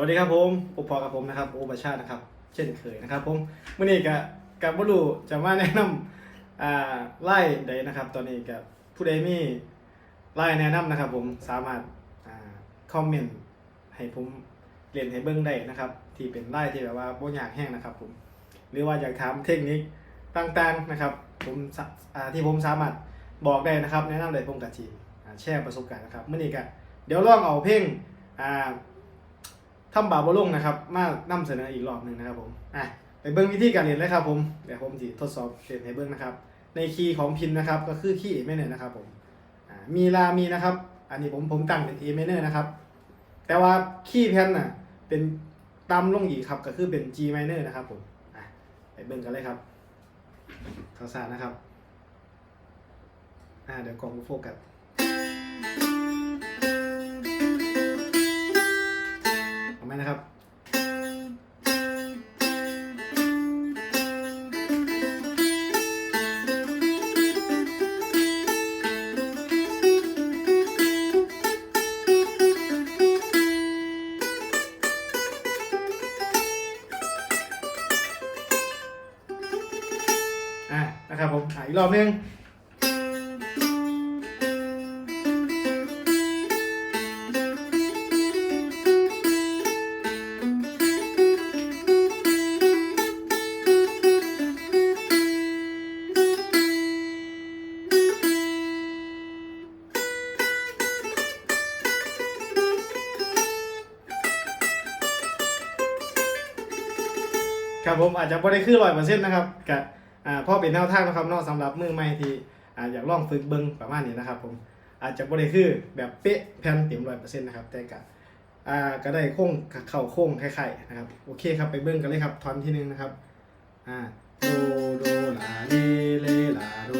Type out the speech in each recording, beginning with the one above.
วัสดีครับผมอุปพอกับผมนะครับโอปชาตินะครับ เช่นเคยนะครับผมเมื่อนี้กับกับบรูจะมาแนะนำอ่าไล่ใดนะครับ ตอนนี้กับผู้ใดมีไล่แนะนำนะครับ ผมสามารถอ่าคอมเมนต์ให้ผมเรียนให้เบิ้งได้นะครับ ที่เป็นไล่ที่แบบว่าโบอยากแห้งนะครับ ผมหรือว่าอยากถามเทคนิคต่างๆนะครับ ผมอ่าที่ผมสามารถบอกได้นะครับ แนะนำได้ผมกับทีแชร์ประสบการณ์นะครับเมื่อนี้ก็เดี๋ยวลองเอาเพลงอ่า ทำบาบลงนะครับ มานำเสนออีกรอบหนึ่งนะครับผมอะไปเบิ้งวิธีการเรียนเลยครับผมเดี๋ยวผมจะทดสอบเรียนให้เบิ้งนะครับ ในคีย์ของพินนะครับ ก็คือคีย์ A minor นะครับผมอ่ามีลามีนะครับ อันนี้ผมผมตั้งเป็น A minor นะครับ แต่ว่าคีย์แพนน่ะเป็นตามลงอีกครับก็คือเป็น G minor นะครับผมอะไปเบิ้งกันเลยครับข่าวสารนะครับอ่าเดี๋ยวกล้องโฟกัส เอานะครับอะนะครับผมอีกรอบนึง ครับผมอาจจะไม่ได้คือร้อยเปอร์เซ็นต์นะครับกับพ่อเป็นแนวทางนะครับนอกสำหรับมือใหม่ที่อยากลองฝึกเบิ้งประมาณนี้นะครับผมอาจจะไม่ได้คือแบบเป๊ะแผ่นเต็มร้อยเปอร์เซ็นต์นะครับแต่ก็อ่าก็ได้โค้งเข่าโค้งคล้ายๆนะครับโอเคครับไปเบิ้งกันเลยครับทอนที่หนึ่งนะครับอ่าโดโดลาเลเลลาโด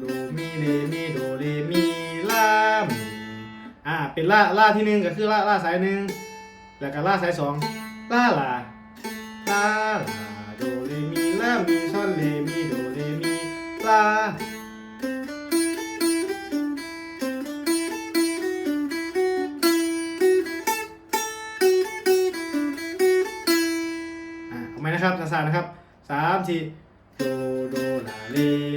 โดมีเลมีโดเลมีลามีอ่าเป็นลาลาที่หนึ่งก็คือลาลาสายหนึ่งแล้วก็ลาสายสองลาลาลาลา โดเรมีลามีซอนเรมีโดเรมีลาไหมนะครับซาๆนะครับสามสี่โดโดลาเล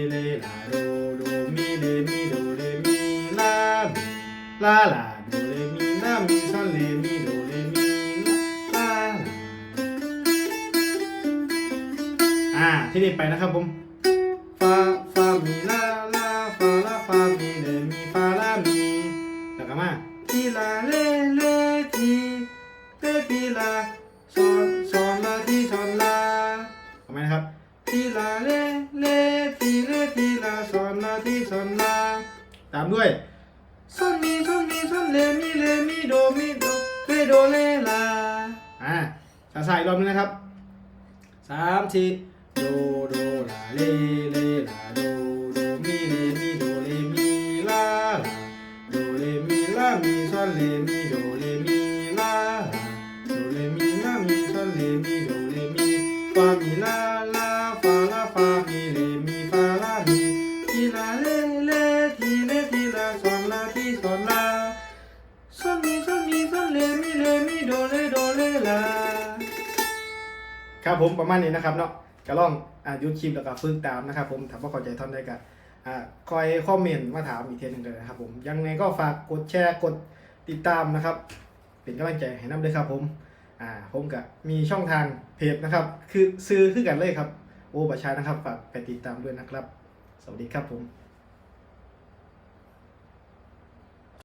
เลลาโดโดมีเรมีโดเรมีลามีลาลาโดเรมีลามีซอนเรมีโดเรมี ที่นี่ไปนะครับผมฟาฟามีลาลาฟาลาฟามีเลมีฟาลามีแล้วก็มาทีลาเลเลทีเลทีลาซอนซอนลาทีซอนลาเอาไหมนะครับทีลาเลเลทีเลทีลาซอนลาทีซอนลาตามด้วยซอนมีซอนมีซอนเลมีเลมีโดมีโดเรโดเลลาอ่าสาสายรอบนึงนะครับสามที โดโดลาเลเลลาโดโดมีเลมีโดเลมีลาลาโดเลมีลามีซอเลมีโดเลมีลาโดเลมีลามีซอเลมีโดเลมีฟามีลาลาฟาลาฟามีเลมีฟาลามีทีลาเลเลทีเลทีลาซอนลาทีซอนลาซอนมีซอนมีซอนเลมีเลมีโดเลโดเลลาครับผมประมาณนี้นะครับเนาะ ก็ลองอ่ายุดคลิปแล้วก็ฝึกตามนะครับผมถ้าว่าเข้าใจท่อนได้ก็อ่าคอยคอมเมนต์มาถามอีกเทีนึงเลยนะครับผมยังไงก็ฝากกดแชร์กดติดตามนะครับ เป็นกำลังใจให้น้ำเลยครับผมอ่าผมก็มีช่องทางเพจนะครับ คือซื้อคือกันเลยครับ โอ้ประชานะครับฝากไปติดตามด้วยนะครับ สวัสดีครับผม